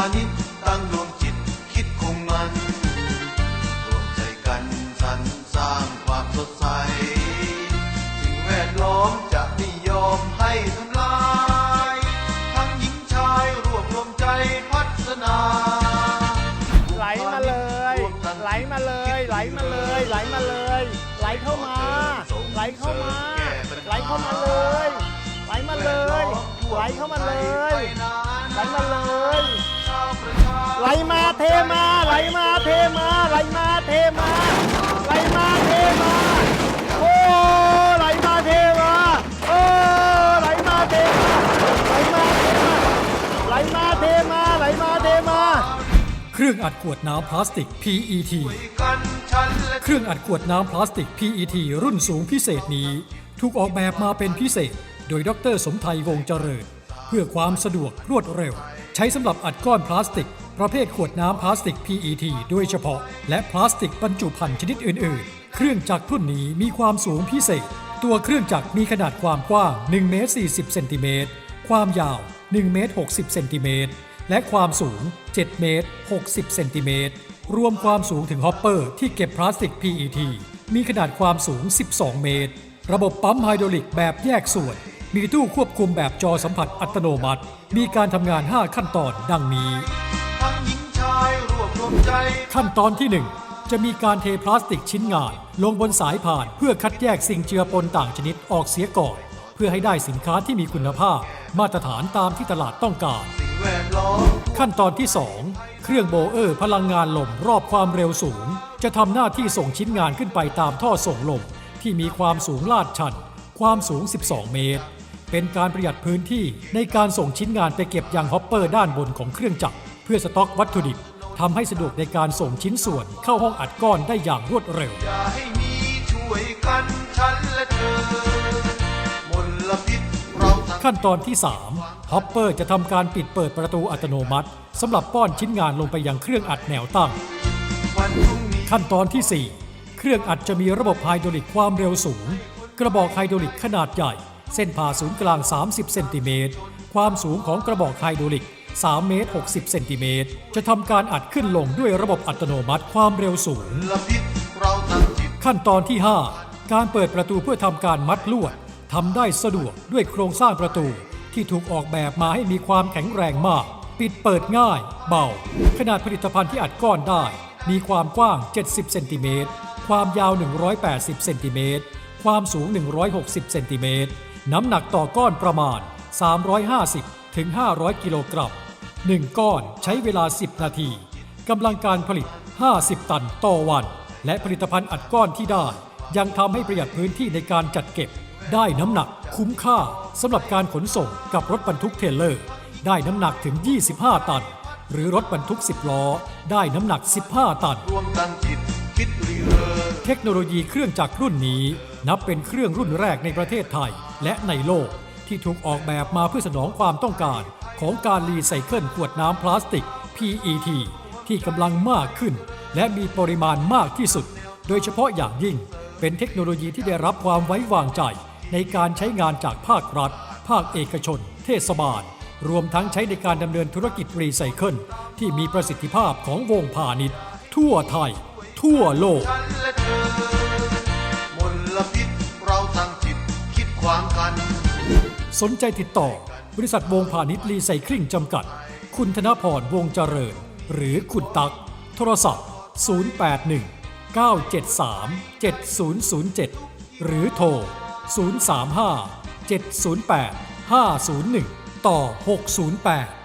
าณิชย์ตั้งดวงจิตคิดคงมันรวมใจกันสรรสร้างความสดใสสิ่งแวดล้อมจะไม่ยอมให้ทำลาย ทั้งหญิงชายรวบรวมใจพัฒนาไหลมาเลย ไหลมาเลย ไหลมาเลย ไหลมาเลย ไหลเข้ามา ไหลเข้ามา ไหลเข้ามาเลย ไหลมาเลย ไหลเข้ามาเลยไหลมาเลย ไหลมาเทมา ไหลมาเทมาไหลมาเทมาไหลมาเทมาโอ้ไหลมาเทมาโอ้ไหลมาเทมาไหลมาเทมาไหลมาเทมาไหลมาเทมาเครื่องอัดขวดน้ำพลาสติก PET เครื่องอัดขวดน้ำพลาสติก PET รุ่นสูงพิเศษนี้ ถูกออกแบบมาเป็นพิเศษ โดยดรสมไทยวงศ์เจริญ เพื่อความสะดวกรวดเร็ว ใช้สำหรับอัดก้อนพลาสติก ประเภทขวดน้ำพลาสติก PET โดยเฉพาะ และพลาสติกบรรจุภัณฑ์ชนิดอื่น ๆ เครื่องจักรรุ่นนี้มีความสูงพิเศษ ตัวเครื่องจักรมีขนาดความกว้าง1เมตร40เซนติเมตร ความยาว1เมตร60เซนติเมตร และความสูง 7 เมตร 60 เซนติเมตร รวมความสูงถึงฮอปเปอร์ที่เก็บพลาสติก PET มีขนาดความสูง 12 เมตร ระบบปั๊มไฮดรอลิกแบบแยกส่วน มีตู้ควบคุมแบบจอสัมผัสอัตโนมัติ มีการทำงาน 5 ขั้นตอนดังนี้ ทั้งหญิงชายรวบรวมใจ ขั้นตอนที่ 1 จะมีการเทพลาสติกชิ้นงาน ลงบนสายผ่านเพื่อคัดแยกสิ่งเจือปนต่างชนิดออกเสียก่อน เพื่อให้ได้สินค้าที่มีคุณภาพ มาตรฐานตามที่ตลาดต้องการ ขั้นตอนที่ 2 เครื่องโบเออร์พลังงานลมรอบความเร็วสูง จะทำหน้าที่ส่งชิ้นงานขึ้นไปตามท่อส่งลมที่มีความสูงลาดชัน ความสูง 12 เมตร เป็นการประหยัดพื้นที่ในการส่งชิ้นงานไปเก็บยังฮอปเปอร์ด้านบนของเครื่องจักร เพื่อสต็อกวัตถุดิบทำให้สะดวกในการส่งชิ้นส่วนเข้าห้องอัดก้อนได้อย่างรวดเร็ว อย่าให้มีช่วยกันฉันและเธอมลพิษเราทั้งขั้นตอนที่3ฮอปเปอร์จะทำการปิดเปิดประตูอัตโนมัติสำหรับป้อนชิ้นงานลงไปยังเครื่องอัดแนวตั้ง วันพรุ่งนี้ขั้นตอนที่ 4 เครื่องอัดจะมีระบบไฮดรอลิกความเร็วสูง กระบอกไฮดรอลิกขนาดใหญ่ เส้นผ่าศูนย์กลาง 30 เซนติเมตร ความสูงของกระบอกไฮดรอลิก 3 เมตร 60 เซนติเมตร จะทำการอัดขึ้นลงด้วยระบบอัตโนมัติความเร็วสูงมลพิษเราทั้งจิตขั้นตอนที่ 5 การเปิดประตูเพื่อทำการมัดลวดทำได้สะดวกด้วยโครงสร้างประตูที่ถูกออกแบบมาให้มีความแข็งแรงมาก ปิดเปิดง่าย เบา ขนาดผลิตภัณฑ์ที่อัดก้อนได้ มีความกว้าง 70 เซนติเมตร ความยาว 180 เซนติเมตร ความสูง 160 เซนติเมตร น้ำหนักต่อก้อนประมาณ 350 ถึง 500 กิโลกรัม 1 ก้อนใช้เวลา 10 นาทีกำลังการผลิต 50 ตันต่อวัน และผลิตภัณฑ์อัดก้อนที่ได้ ยังทำให้ประหยัดพื้นที่ในการจัดเก็บ ได้น้ำหนักคุ้มค่าสำหรับการขนส่งกับรถบรรทุกเทรลเลอร์ ได้น้ำหนักถึง 25 ตัน หรือรถบรรทุก 10 ล้อ ได้น้ำหนัก 15 ตัน รวมตั้งจิตคิดรีเเทคโนโลยีเครื่องจักรรุ่นนี้ นับเป็นเครื่องรุ่นแรกในประเทศไทยและในโลกที่ถูกออกแบบมาเพื่อสนองความต้องการ ของการรีไซเคิลขวดน้ำพลาสติก PET ที่กำลังมากขึ้น และมีปริมาณมากที่สุด โดยเฉพาะอย่างยิ่ง เป็นเทคโนโลยีที่ได้รับความไว้วางใจ ในการใช้งานจากภาครัฐ ภาคเอกชน เทศบาล รวมทั้งใช้ในการดำเนินธุรกิจรีไซเคิลที่มีประสิทธิภาพของวงพาณิชย์ ทั่วไทย ทั่วโลกสนใจติดต่อ บริษัทวงพาณิชย์รีไซคลิงจำกัด คุณธนพรวงเจริญ หรือคุณตัก โทรศัพท์ 081 973 7007 หรือโทร 035 708 501 ต่อ 608